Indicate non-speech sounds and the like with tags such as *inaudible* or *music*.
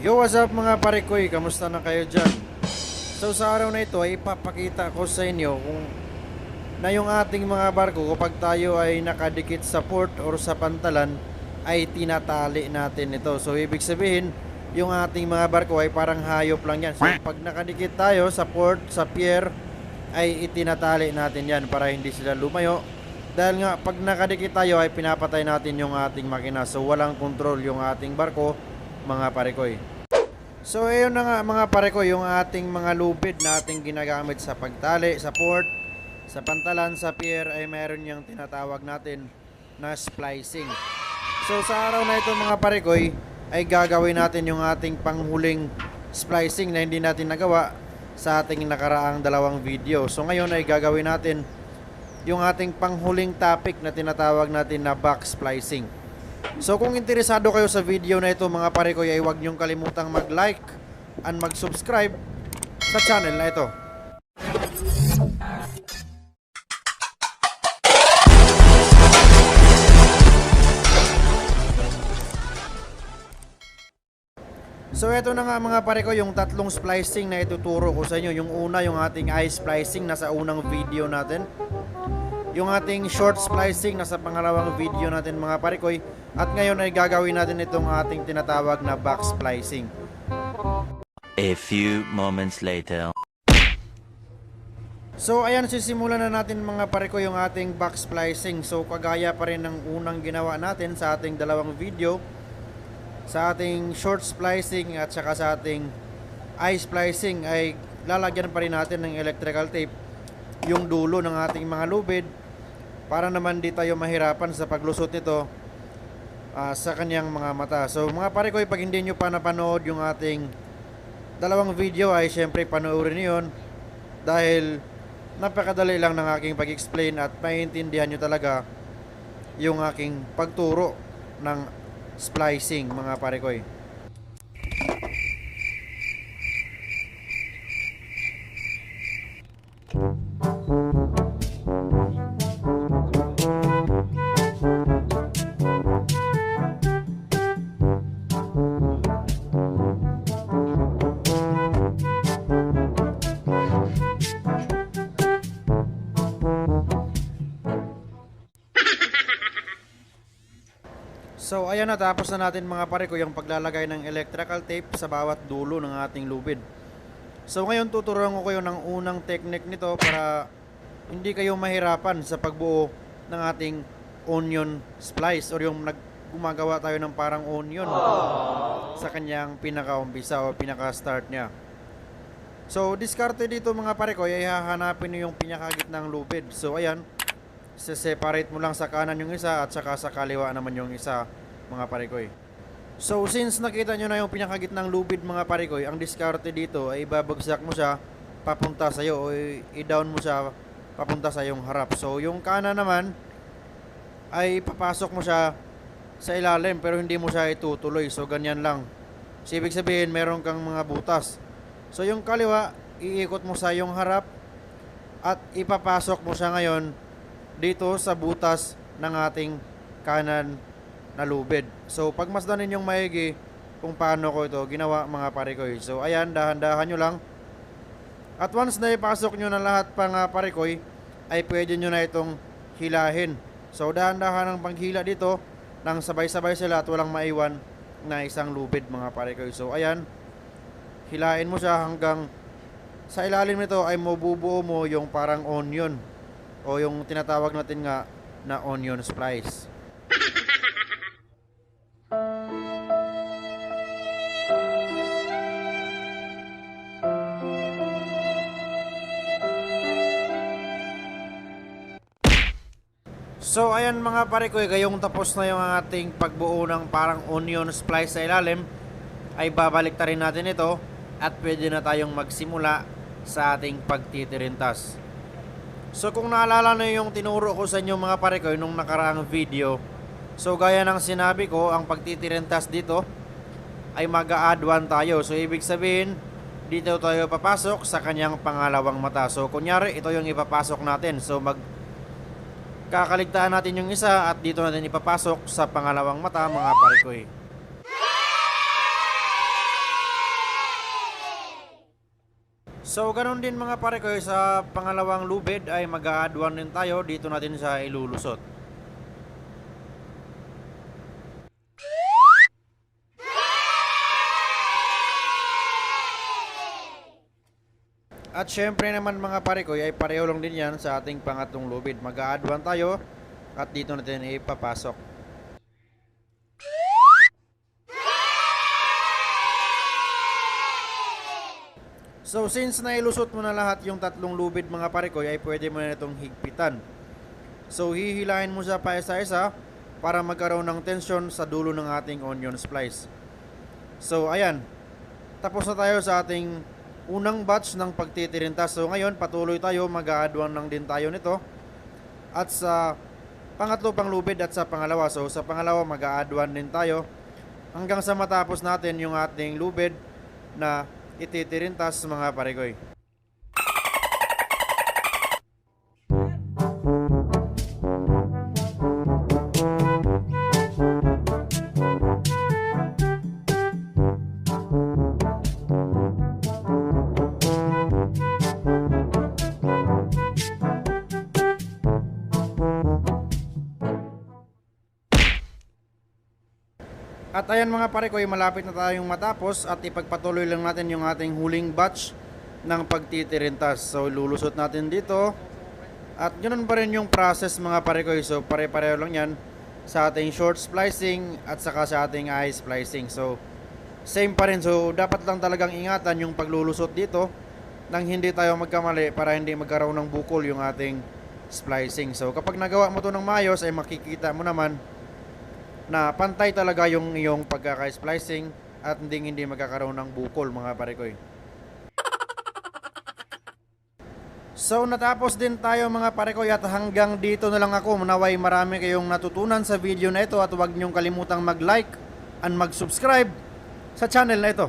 Yo, what's up mga parekoy? Kamusta na kayo dyan? So sa araw na ito ay ipapakita ko sa inyo kung na yung ating mga barko kapag tayo ay nakadikit sa port or sa pantalan ay tinatali natin ito. So ibig sabihin, yung ating mga barko ay parang hayop lang yan. So pag nakadikit tayo sa port, sa pier, ay itinatali natin yan para hindi sila lumayo. Dahil nga pag nakadikit tayo ay pinapatay natin yung ating makina. So walang control yung ating barko, mga parekoy. So ayun na nga mga parekoy, yung ating mga lubid na ating ginagamit sa pagtali, sa port, sa pantalan, sa pier ay meron yung tinatawag natin na splicing. So sa araw na ito mga parekoy ay gagawin natin yung ating panghuling splicing na hindi natin nagawa sa ating nakaraang dalawang video. So ngayon ay gagawin natin yung ating panghuling topic na tinatawag natin na back splicing. So kung interesado kayo sa video na ito mga parekoy ay huwag niyong kalimutang mag-like and mag-subscribe sa channel na ito. So ito na nga mga pare ko yung tatlong splicing na ituturo ko sa inyo. Yung una yung ating eye splicing nasa unang video natin. Yung ating short splicing nasa pangalawang video natin mga pare ko. At ngayon ay gagawin natin itong ating tinatawag na back splicing. A few moments later. So ayan sisimulan na natin mga pare ko yung ating back splicing. So kagaya pa rin ng unang ginawa natin sa ating dalawang video sa ating short splicing at saka sa ating eye splicing ay lalagyan pa rin natin ng electrical tape yung dulo ng ating mga lubid para naman di tayo mahirapan sa paglusot nito ah, sa kanyang mga mata. So mga pare ko, pag hindi nyo pa napanood yung ating dalawang video ay syempre panoorin nyo yun dahil napakadali lang ng aking pag-explain at maiintindihan nyo talaga yung aking pagturo ng splicing mga parekoy. So ayan na tapos na natin mga pare ko yung paglalagay ng electrical tape sa bawat dulo ng ating lubid. So ngayon tuturuan ko kayo ng unang technique nito para hindi kayo mahirapan sa pagbuo ng ating onion splice or yung nag gumagawa tayo ng parang onion sa kanyang pinaka-umpisa o pinaka-start niya. So diskarte dito mga pare ko ay hahanapin niyo yung pinakagitnang lubid. So ayan, separate mo lang sa kanan yung isa at saka sa kaliwa naman yung isa mga parikoy. So since nakita nyo na yung pinakagitnang lubid mga parikoy, ang diskarte dito ay babagsak mo siya papunta sa iyo o i-down mo siya papunta sa yung harap. So yung kanan naman ay papasok mo siya sa ilalim pero hindi mo siya itutuloy. So ganyan lang. So ibig sabihin meron kang mga butas. So yung kaliwa, iikot mo sa yung harap at ipapasok mo siya ngayon dito sa butas ng ating kanan na lubid. So pagmasdan ninyong maigi kung paano ko ito ginawa mga pare. So ayan, dahan-dahan nyo lang. At once na ipasok nyo na lahat pa nga pare ko, ay pwede nyo na itong hilahin. So dahan-dahan ang paghila dito nang sabay-sabay sila at walang maiwan na isang lubid mga pare. So ayan, hilain mo siya hanggang sa ilalim nito ay mabubuo mo yung parang onion o yung tinatawag natin nga na onion splice. So ayan mga pare ko, gayong tapos na yung ating pagbuo ng parang onion splice sa ilalim, ay babalik natin ito at pwede na tayong magsimula sa ating pagtitirintas. So kung naalala na yung tinuro ko sa inyo mga pare ko nung nakaraang video, so gaya ng sinabi ko, ang pagtitirintas dito ay mag-add 1 tayo. So ibig sabihin, dito tayo papasok sa kanyang pangalawang mata. So kunyari, ito yung ipapasok natin. So mag kakaligtaan natin yung isa at dito natin ipapasok sa pangalawang mata mga pare ko eh. So, ganun din mga pare ko, sa pangalawang lubid ay mag-a-add one din tayo. Dito natin sa ilulusot. At syempre naman mga pare ko, ay pareho lang din yan sa ating pangatlong lubid. Mag-a-add one tayo at dito natin ipapasok. So since nailusot mo na lahat yung tatlong lubid mga pare ko, ay pwede mo na itong higpitan. So hihilahin mo siya pa isa-isa para magkaroon ng tensyon sa dulo ng ating onion splice. So ayan, tapos na tayo sa ating unang batch ng pagtitirintas. So ngayon patuloy tayo, mag-aadwan lang din tayo nito. At sa pangatlo pang lubid at sa pangalawa. So sa pangalawa mag-aadwan din tayo hanggang sa matapos natin yung ating lubid na ititirintas mga paregoy. At ayan mga pare ko, malapit na tayong matapos at ipagpatuloy lang natin yung ating huling batch ng pagtitirintas. So lulusot natin dito. At ganun pa rin yung process mga pare ko. So pare-pareho lang yan sa ating short splicing at saka sa ating eye splicing. So same pa rin. So dapat lang talagang ingatan yung paglulusot dito nang hindi tayo magkamali para hindi magkaroon ng bukol yung ating splicing. So kapag nagawa mo to ng maayos ay makikita mo naman na pantay talaga yung iyong pagkaka-splicing at hindi hindi magkakaroon ng bukol mga parekoy. *laughs* So natapos din tayo mga parekoy at hanggang dito na lang ako. Naway marami kayong natutunan sa video na ito at huwag niyong kalimutang mag-like and mag-subscribe sa channel na ito.